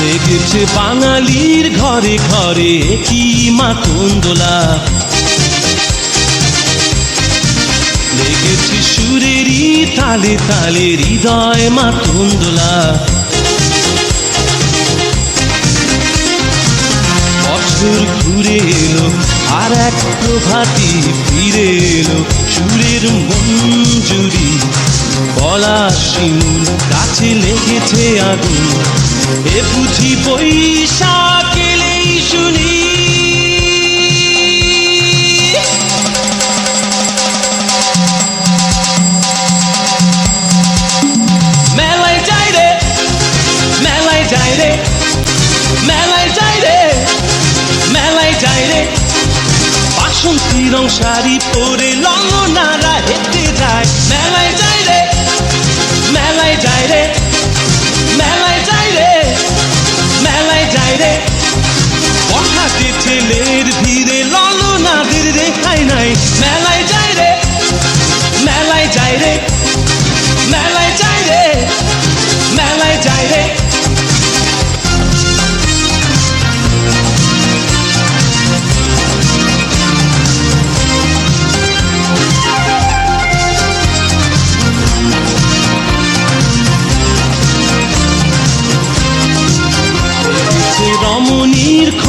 লেগেছে বাঙালির ঘরে ঘরে কি দোলা। লেগেছে সুরেরই তালে তালে, হৃদয় মাতন দোলা। বছর ঘুরে এলো আর এক প্রভাতি ফিরে এলো সুরের মঞ্জুরি। সিং গাছে লেগেছে আগুন। এ বুঝি বৈশাখ শুনি বাসন্তী রং শাড়ি পরে লঙ্গনারা হেঁটে যায়। মেলায় যায় রে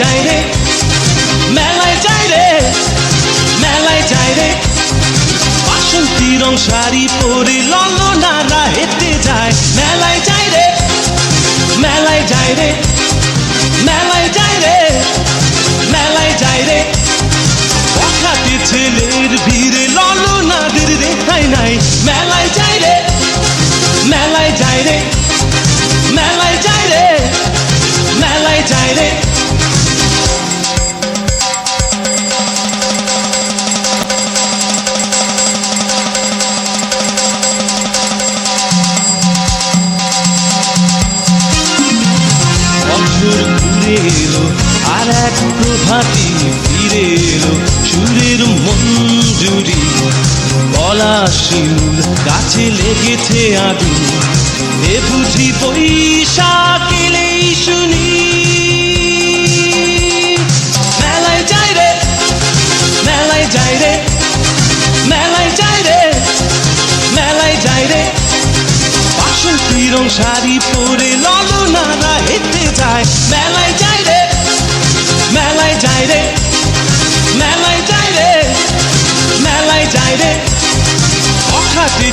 যাই রে মেলায় যাই রে মেলায় যাই রে বাসন্তী রং শাড়ি পরে ললনারা হেঁটে যায় মেলায় যাই রে মেলায় যাই রে মেলায় যাই রে মেলায় যাই রে পখাতে ছেলের ভিড়ে ললনাদের রেখাই নাই মেলায় যাই রে মেলায় যাই রে মেলায় যাই রে মেলায় যাই রে এলো, আর এক প্রভাতি ফিরে এলো, সুরের মঞ্জুরি গলা শিমুল গাছে লেগেছে আগুন। এ বুঝি বৈশাখ এলেই শুনি। মেলায় যাই রে, মেলায় যাই রে, মেলায় যাই রে, মেলায় যাই রে। বাসন্তী রং শাড়ি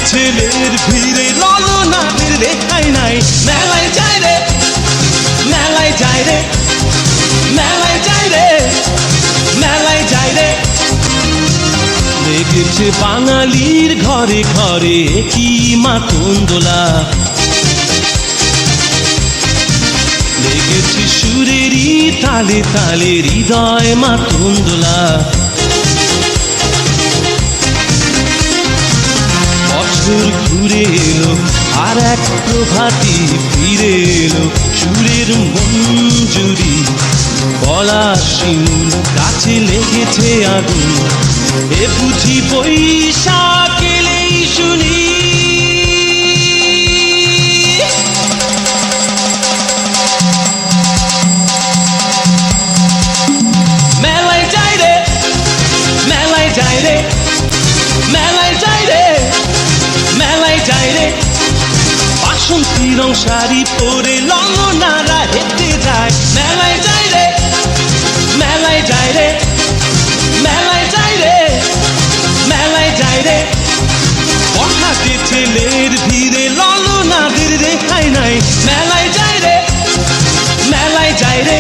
ছেলের ভিড়ে নাই। মেলায় রে মেলায় রে মেলায় রে মেলায় রে। লেগেছে বাঙালির ঘরে ঘরে কি মাতন দোলা লেগেছে সুরেরই তালে তালে হৃদয় মাতন বছর ঘুরে এলো, আর এক প্রভাতি ফিরে এলো। সুরের মঞ্জুরি গলা শিমুল, গাছে লেগেছে আগুন। এ বুঝি বৈশাখ এলেই শুনি বাসন্তী রং শাড়ি পরে লঙ্গনারা হেঁটে যায়, মেলায় যায় রে, মেলায় যায় রে, মেলায় যায় রে, মেলায় যায় রে। পঠাতে ছেলের ভিড়ে ললনাদের রেখায় নাই, মেলায় যায় রে, মেলায় যায় রে